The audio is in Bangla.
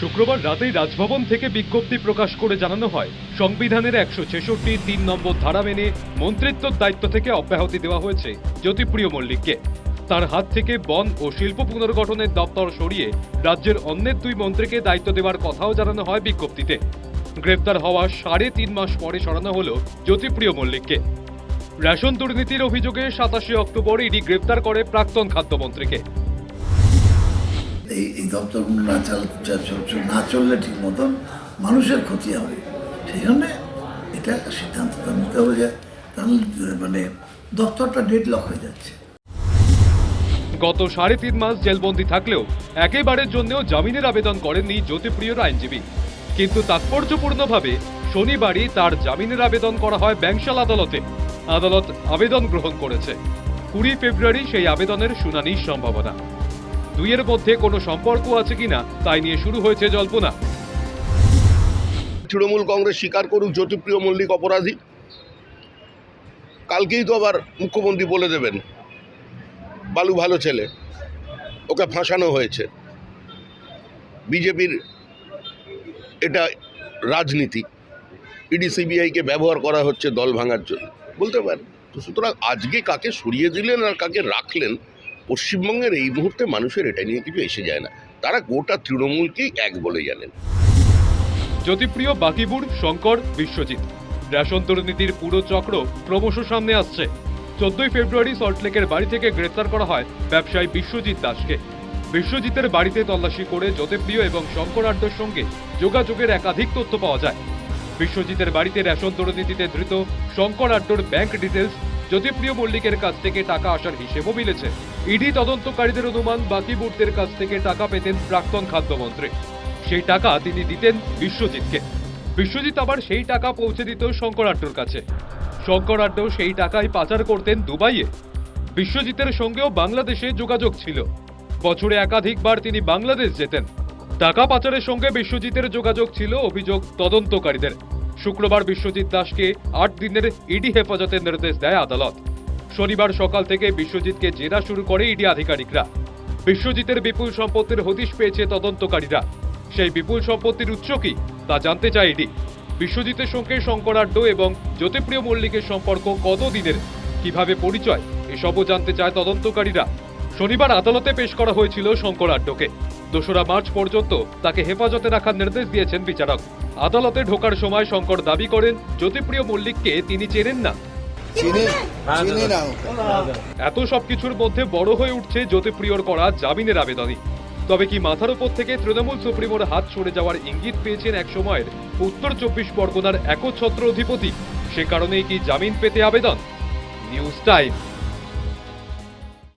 শুক্রবার রাতেই রাজভবন থেকে বিজ্ঞপ্তি প্রকাশ করে জানানো হয়, সংবিধানের একশো ছেষট্টি তিন নম্বর ধারা মেনে মন্ত্রিত্বর দায়িত্ব থেকে অব্যাহতি দেওয়া হয়েছে জ্যোতিপ্রিয় মল্লিককে। তার হাত থেকে বন ও শিল্প পুনর্গঠনের দপ্তর সরিয়ে রাজ্যের অন্যের দুই মন্ত্রীকে দায়িত্ব দেওয়ার কথাও জানানো হয় বিজ্ঞপ্তিতে। গ্রেপ্তার হওয়া সাড়ে তিন মাস পরে সরানো হল জ্যোতিপ্রিয় মল্লিককে। রেশন দুর্নীতির অভিযোগে সাতাশে অক্টোবর ইডি গ্রেপ্তার করে প্রাক্তন খাদ্যমন্ত্রীকে। এই এই দপ্তরগুলো না চাল না চললে ঠিক মতন মানুষের ক্ষতি হবে। সেই জন্যে এটা সিদ্ধান্ত। নিতে হবে যে, তাহলে মানে দপ্তরটা ডেড লক হয়ে যাচ্ছে। গত সাড়ে তিন মাস জেলবন্দি থাকলেও একেবারের জন্যও জামিনের আবেদন করেননি জ্যোতিপ্রিয়র আইনজীবী কিন্তু তাৎপর্যপূর্ণভাবে শনিবারই তার জামিনের আবেদন করা হয় ব্যাংশাল আদালতে। আদালত আবেদন গ্রহণ করেছে। কুড়ি ফেব্রুয়ারি সেই আবেদনের শুনানির সম্ভাবনা। দুইয়ের মধ্যে কোনো সম্পর্ক আছে কিনা তাই নিয়ে শুরু হয়েছে জল্পনা। তৃণমূল কংগ্রেস স্বীকার করুক জ্যোতিপ্রিয় মল্লিক অপরাধী। কালকেই তো আবার মুখ্যমন্ত্রী বলে দেবেন, বালু ভালো ছেলে, ওকে ফাঁসানো হয়েছে। বিজেপির এটা রাজনীতি, ইডি সিবিআইকে ব্যবহার করা হচ্ছে দল ভাঙার জন্য। বলতে পারেন, তো সুতরাং আজকে কাকে সরিয়ে দিলেন আর কাকে রাখলেন পশ্চিমবঙ্গের এই মুহূর্তে মানুষের এটা নিয়ে কিছু এসে যায় না। তারা গোটা তৃণমূলকেই এক বলে জানেন। জ্যোতিপ্রিয় বাকিবুর, শঙ্কর, বিশ্বজিৎ। রেশন দুর্নীতির পুরো চক্র ক্রমশ সামনে আসছে। চোদ্দই ফেব্রুয়ারি সল্টলেকের বাড়ি থেকে গ্রেফতার করা হয় ব্যবসায়ী বিশ্বজিৎ দাসকে। বিশ্বজিতের বাড়িতে তল্লাশি করে জ্যোতিপ্রিয় এবং শঙ্কর আড্ডর সঙ্গে যোগাযোগের একাধিক তথ্য পাওয়া যায়। বিশ্বজিতের বাড়িতে রেশন দুর্নীতিতে ধৃত শঙ্কর আড্ডর ব্যাংক ডিটেলস জ্যোতিপ্রিয় মল্লিকের কাছ থেকে টাকা আসার হিসেবও মিলেছে। ইডি তদন্তকারীদের অনুমান বাকিবুরদের কাছ থেকে টাকা পেতেন প্রাক্তন খাদ্যমন্ত্রী। সেই টাকা তিনি দিতেন বিশ্বজিৎকে। বিশ্বজিৎ আবার সেই টাকা পৌঁছে দিত শঙ্করাড্ডর কাছে। শঙ্করাড্ড সেই টাকাই পাচার করতেন দুবাইয়ে। বিশ্বজিতের সঙ্গেও বাংলাদেশে যোগাযোগ ছিল। বছরে একাধিকবার তিনি বাংলাদেশ যেতেন। টাকা পাচারের সঙ্গে বিশ্বজিতের যোগাযোগ ছিল অভিযোগ তদন্তকারীদের। শুক্রবার বিশ্বজিৎ দাসকে আট দিনের ইডি হেফাজতের নির্দেশ দেয় আদালত। শনিবার সকাল থেকে বিশ্বজিৎকে জেরা শুরু করে ইডি আধিকারিকরা। বিশ্বজিতের বিপুল সম্পত্তির হদিশ পেয়েছে তদন্তকারীরা। সেই বিপুল সম্পত্তির উৎস কি, তা জানতে চায় ইডি। বিশ্বজিতের সঙ্গে শঙ্করাড্ড এবং জ্যোতিপ্রিয় মল্লিকের সম্পর্ক কত দিনের কীভাবে পরিচয়, এসবও জানতে চায় তদন্তকারীরা। শনিবার আদালতে পেশ করা হয়েছিল শঙ্করাড্ডকে দোসরা মার্চ পর্যন্ত তাকে হেফাজতে রাখার নির্দেশ দিয়েছেন বিচারক। আদালতে ঢোকার সময় শঙ্কর দাবি করেন জ্যোতিপ্রিয় মল্লিককে তিনি চেনেন না। চিনি চিনি না ওকে। এত সবকিছুর মধ্যে বড় হয়ে উঠছে জ্যোতিপ্রিয়র করা জামিনের আবেদনই। তবে কি মাথার উপর থেকে তৃণমূল সুপ্রিমোর হাত সরে যাওয়ার ইঙ্গিত পেয়েছেন এক সময়ের উত্তর চব্বিশ পরগনার একচ্ছত্র অধিপতি। সে কারণেই কি জামিন পেতে আবেদন? News time.